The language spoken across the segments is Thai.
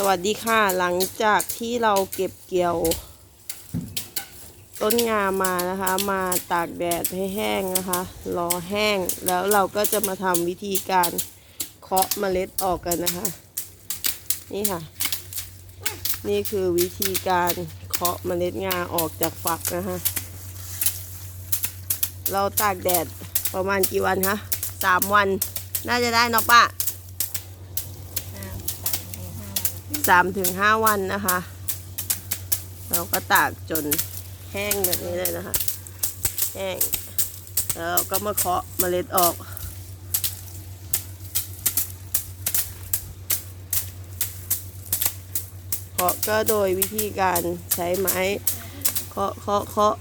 สวัสดีค่ะ หลังจากที่เราเก็บเกี่ยว ต้นงามานะคะ มาตากแดดให้แห้งนะคะ รอแห้งแล้วเราก็จะมาทำวิธีการเคาะเมล็ดออกกันนะคะ นี่ค่ะ นี่คือวิธีการเคาะเมล็ดงาออกจากฝักนะคะ เราตากแดดประมาณกี่วันคะสามวัน น่าจะได้เนอะป้า สามถึงห้าวันนะคะ เราก็ตากจนแห้งแบบนี้เลยนะคะ แห้ง แล้วเราก็มาเคาะเมล็ดออก เคาะก็โดยวิธีการใช้ไม้ เคาะเคาะเคาะ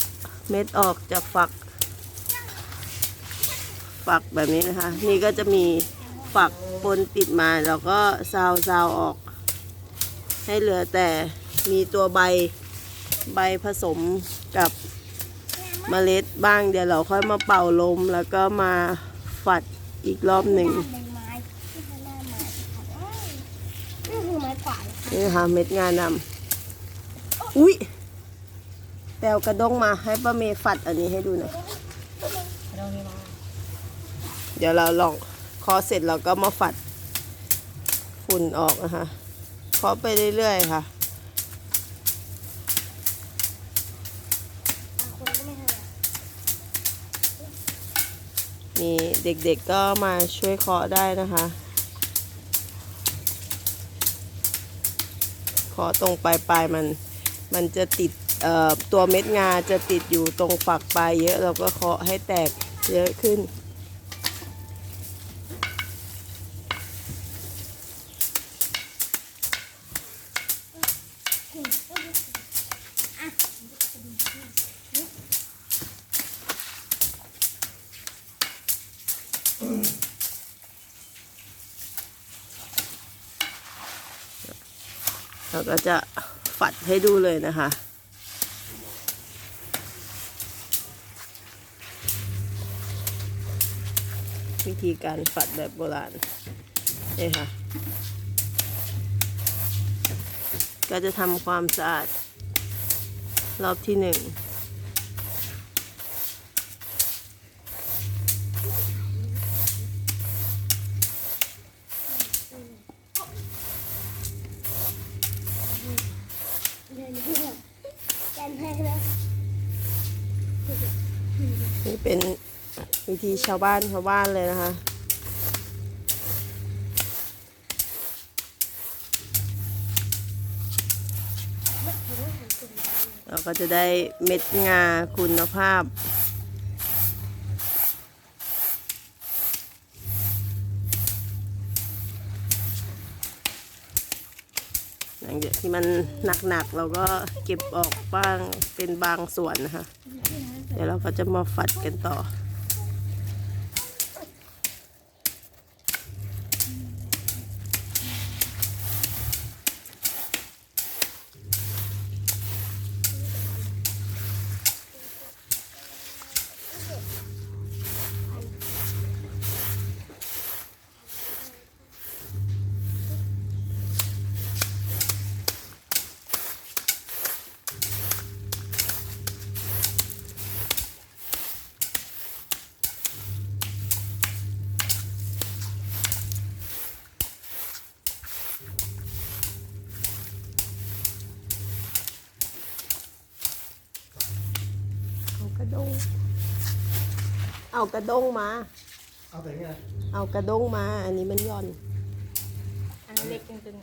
เม็ดออกจากฝัก ฝักแบบนี้นะคะ นี่ก็จะมีฝักปนติดมา แล้วก็ซาวซาวออก ให้เหลือแต่มีตัวใบใบผสมกับเมล็ดบ้างเดี๋ยวเราค่อยมาเป่าลมแล้วก็มาฝัดอีกรอบหนึ่งใบไม้ที่ข้างหน้าไม้ค่ะนี่คือไม้กวาดเหรอคะนี่นะคะเม็ดงานำอุ้ยแปลวกระด้งมาให้ป้าเมย์ฝัดอันนี้ให้ดูหน่อยเดี๋ยวเราลองคาะเสร็จเราก็มาฝัดฝุ่นออกนะคะ เคาะไปเรื่อยๆค่ะมีเด็กๆก็มาช่วยเคาะได้นะคะเคาะตรงปลายปลายมัน มันจะติดตัวเม็ดงาจะติดอยู่ตรงฝักปลายเยอะเราก็เคาะให้แตกเยอะขึ้น เราก็จะฝัดให้ดูเลยนะคะ วิธีการฝัดแบบโบราณนี่ค่ะ ก็จะทำความสะอาดรอบที่หนึ่ง เดินเพื่อนกันให้แล้ว นี่เป็นวิธีชาวบ้านชาวบ้านเลยนะคะ เราก็จะได้เม็ดงาคุณภาพหลังจากที่มันหนักๆเราก็เก็บออกบ้างเป็นบางส่วนนะคะ ดี๋ยวเราก็จะมาฝัดกันต่อ เอากระด้ง เอากระด้งมา เอาแต่ไงเอากระด้งมา อันนี้มันหย่อน อันเล็กจริง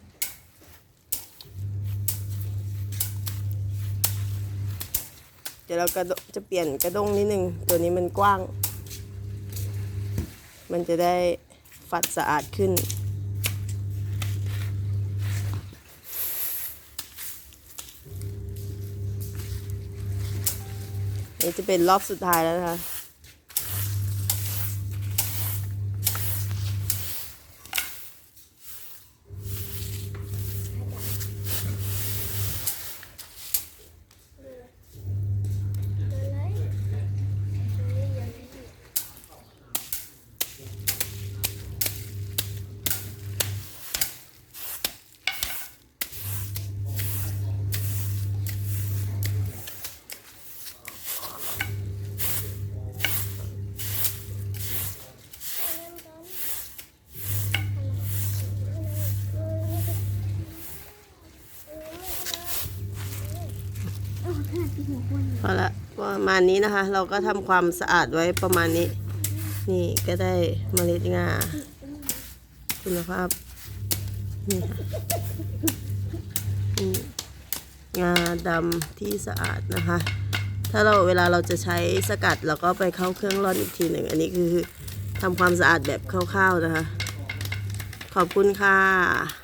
เดี๋ยวเรากระดจะเปลี่ยนกระด้งนิดนึง ตัวนี้มันกว้าง มันจะได้ฝัดสะอาดขึ้นนี่จะเป็นรอบสุดท้ายแล้วนะคะ พอละประมาณนี้นะคะ เราก็ทำความสะอาดไว้ประมาณนี้ นี่ก็ได้เมล็ดงาคุณภาพนี่ค่ะงาดำที่สะอาดนะคะ ถ้าเราเวลาเราจะใช้สกัดเราก็ไปเข้าเครื่องร่อนอีกทีหนึ่ง อันนี้คือทำความสะอาดแบบคร่าวๆนะคะ ขอบคุณค่ะ